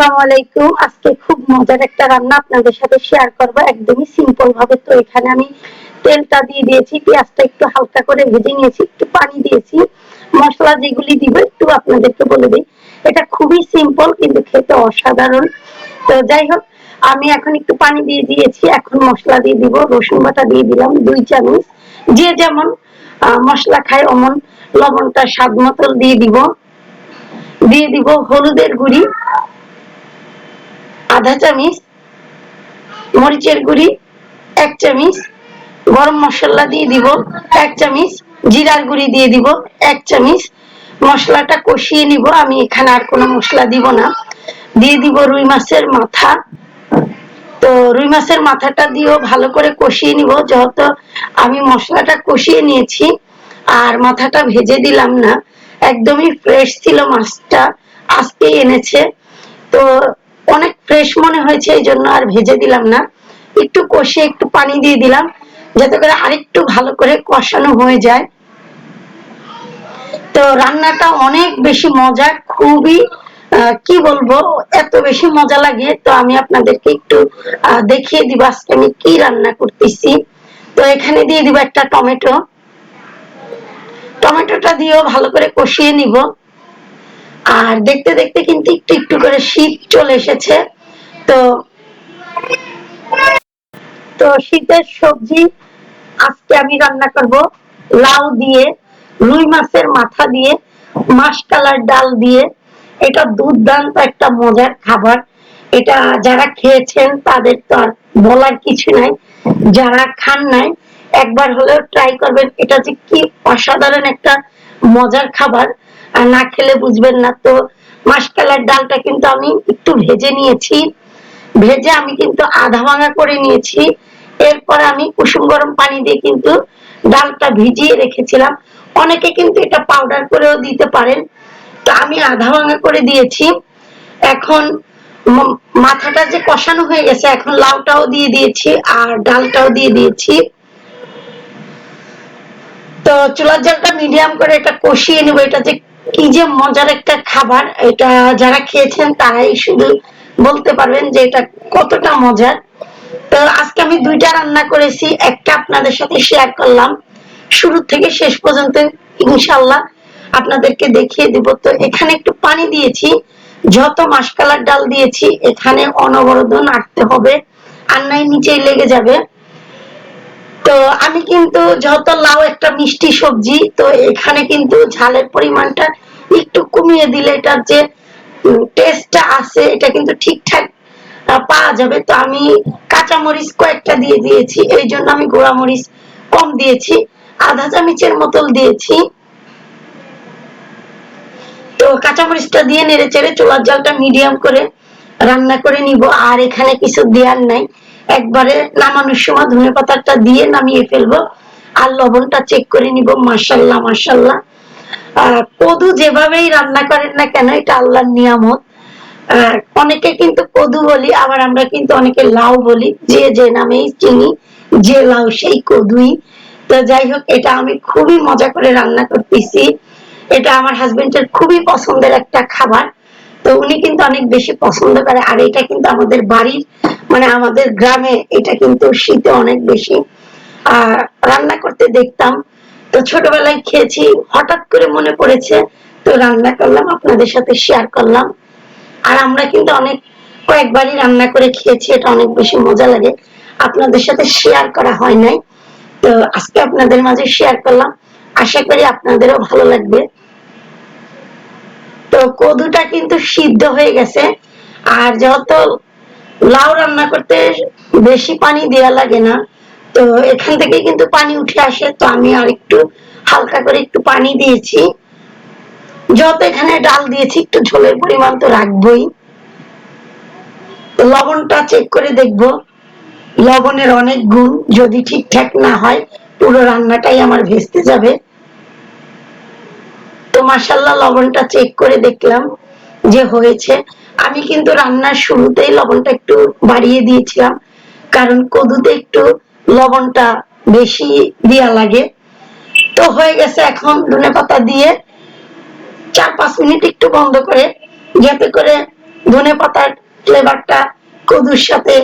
আসসালামু আলাইকুম। আজকে খুব মজার একটা রান্না আপনাদের সাথে শেয়ার করব। একদমই সিম্পল ভাবে। তো এখানে আমি তেলটা দিয়ে দিয়েছি, পেঁয়াজটা একটু হালকা করে ভেজে নিয়েছি, একটু পানি দিয়েছি। মশলা যেগুলি দিব একটু আপনাদেরকে বলে দিই। এটা খুবই সিম্পল কিন্তু খেতে অসাধারণ। তো যাই হোক, আমি এখন একটু পানি দিয়ে দিয়েছি। এখন মশলা দিয়ে দিব, রসুন বাটা দিয়ে দিলাম, দুই চামচ। যে যেমন মশলা খায় অমন লবণটা স্বাদ মতো দিয়ে দিব। দিয়ে দিব হলুদের গুঁড়ি। আধা চামচ মরিচের গুঁড়ি, এক চামচ গরম মশলা দিয়ে দিব, এক চামচ জিরার গুঁড়ি দিয়ে দিব, এক চামচ মশলাটা কষিয়ে নিব। আমি এখানে আর কোনো মশলা দিব না। দিয়ে দিব রুই মাছের মাথা। তো রুই মাছের মাথাটা দিয়েও ভালো করে কষিয়ে নিব। যেহেতু আমি মশলাটা কষিয়ে নিয়েছি, আর মাথাটা ভেজে দিলাম না। একদমই ফ্রেশ ছিল মাছটা। আজকেই এনেছে। তো অনেক ফ্রেশ মনে হয়েছে, এই জন্য আর ভেজে দিলাম না। একটু কষিয়ে একটু পানি দিয়ে দিলাম, যাতে করে আরেকটু ভালো করে কষানো হয়ে যায়। তো রান্নাটা অনেক বেশি মজা, খুবই কি বলব, এত বেশি মজা লাগে। তো আমি আপনাদেরকে একটু দেখিয়ে দিব আজকে আমি কি রান্না করতেছি। তো এখানে দিয়ে দিব একটা টমেটো। টমেটোটা দিয়েও ভালো করে কষিয়ে নিব। আর দেখতে দেখতে কিন্তু একটু একটু করে শীত চলে এসেছে। তো তো শীতের সবজি আজকে আমি রান্না করব। লাউ দিয়ে, রুই মাছের মাথা দিয়ে, মাসকালার ডাল দিয়ে। এটা দুর্দান্ত একটা মজার খাবার। এটা যারা খেয়েছেন তাদের তো আর বলার কিছু নাই। যারা খান নাই, একবার হলেও ট্রাই করবেন। এটা যে কি অসাধারণ একটা মজার খাবার, আর না খেলে বুঝবেন না। তো মাসকালার ডালটা কিন্তু আমি একটু ভেজে নিয়েছি। ভেজে আমি কিন্তু আধা ভাঙা করে নিয়েছি। এরপর আমি কুসুম গরম পানি দিয়ে কিন্তু ডালটা ভিজিয়ে রেখেছিলাম। অনেকে কিন্তু এটা পাউডার করেও দিতে পারেন। তো আমি আধা ভাঙা করে দিয়েছি। এখন মাথাটা যে কষানো হয়ে গেছে, এখন লাউটাও দিয়ে দিয়েছি আর ডালটাও দিয়ে দিয়েছি। তো চুলার জলটা মিডিয়াম করে এটা কষিয়ে নিব। এটা যে কি যে মজার একটা খাবার, এটা যারা খেয়েছেন তারাই শুধু বলতে পারবেন যে এটা কতটা মজার। তো আজকে আমি দুইটা রান্না করেছি, একটা আপনাদের সাথে শেয়ার করলাম। শুরু থেকে শেষ পর্যন্ত ইনশাল্লাহ আপনাদেরকে দেখিয়ে দিব। তো এখানে একটু পানি দিয়েছি, যত মাসকালার ডাল দিয়েছি, এখানে অনবরত নাড়তে হবে, আর নাই নিচেই লেগে যাবে। তো আমি কিন্তু যত লাউ একটা মিষ্টি সবজি, তো এখানে কিন্তু ঝালের পরিমাণটা একটু কমিয়ে দিলে এটার যে টেস্টটা আছে, এটা কিন্তু ঠিকঠাক পাওয়া যাবে। তো আমি কাঁচা মরিচ কয়েকটা দিয়ে দিয়েছি, এই জন্য আমি গোড়া মরিচ কম দিয়েছি, আধা চামচের মতল দিয়েছি। তো কাঁচা মরিচটা দিয়ে নেড়ে চেড়ে চুলার জলটা মিডিয়াম করে রান্না করে নিব, আর এখানে কিছু দেওয়ার নাই। একবারে নামানোর সময় ধনে পাতাটা দিয়ে নামিয়ে ফেলব আর লবণটা চেক করে নিব মার্শাল্লাহ আহ, কদু যেভাবেই রান্না করেন না কেন এটা আল্লাহর নিয়ামত। অনেকে কিন্তু কদু বলি আবার আমরা কিন্তু অনেকে লাউ বলি যে যে নামেই চিনি যে লাউ সেই কদুই। তো যাই হোক এটা আমি খুবই মজা করে রান্না করতেছি। এটা আমার হাজবেন্ডের খুবই পছন্দের একটা খাবার। তো উনি কিন্তু অনেক বেশি পছন্দ করে। আর এটা কিন্তু আমাদের বাড়ির মানে আমাদের গ্রামে এটা কিন্তু শীতে অনেক বেশি, আহ, রান্না করতে দেখতাম। তো ছোটবেলায় খেয়েছি, হঠাৎ করে মনে পড়েছে, তো রান্না করলাম, আপনাদের সাথে শেয়ার করলাম। আর আমরা কিন্তু অনেক, কয়েকবারই রান্না করে খেয়েছি, এটা অনেক বেশি মজা লাগে। আপনাদের সাথে শেয়ার করা হয় নাই। তো আজকে আপনাদের মাঝে শেয়ার করলাম। আশা করি আপনাদেরও ভালো লাগবে। তো কদুটা কিন্তু সিদ্ধ হয়ে গেছে। আর যেহেতু লাউ রান্না করতে বেশি পানি দেওয়া লাগে না, তো এখান থেকে কিন্তু পানি উঠে আসে। তো আমি আর একটু হালকা করে একটু পানি দিয়েছি। যত এখানে ডাল দিয়েছি, একটু ঝোলের পরিমাণ তো রাখবোই। লবণটা চেক করে দেখব। লবণের অনেক গুণ, যদি ঠিকঠাক না হয়, পুরো রান্নাটাই আমার ভেস্তে যাবে। মাসাল্লাহ লবণটা চেক করে দেখলাম যে হয়েছে। আমি কিন্তু রান্নার শুরুতেই লবণটা একটু বাড়িয়ে দিয়েছিলাম, কারণ কদুতে একটু লবণটা বেশি দেওয়া লাগে। তো হয়ে গেছে এখন ধনে পাতা দিয়ে চার পাঁচ মিনিট একটু বন্ধ করে, যাতে করে ধনে পাতার ফ্লেভারটা কদুর সাথে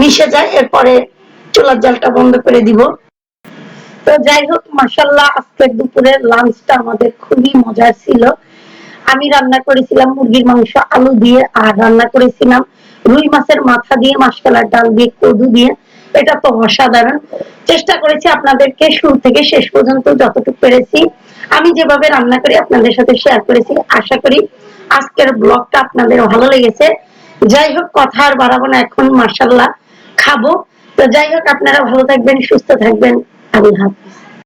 মিশে যায়। এরপরে চুলার জালটা বন্ধ করে দিব। তো যাই হোক মাসাল্লাহ আজকের দুপুরের লাঞ্চটা আমাদের খুবই মজার ছিল। আমি রান্না করেছিলাম মুরগির মাংস, আলু দিয়ে, আর রান্না করেছিলাম রুই মাছের মাথা দিয়ে, মাসকালার ডাল দিয়ে, কদু দিয়ে। এটা তো অসাধারণ। চেষ্টা করেছি আপনাদেরকে শুরু থেকে শেষ পর্যন্ত যতটুকু পেরেছি। আমি যেভাবে রান্না করি, আপনাদের সাথে শেয়ার করেছি। আশা করি আজকের ব্লগটা আপনাদের ভালো লেগেছে। যাই হোক, কথা আর বাড়াবো না এখন মার্শাল্লাহ খাব। তো যাই হোক, আপনারা ভালো থাকবেন, সুস্থ থাকবেন। আল্লাহ হাফিজ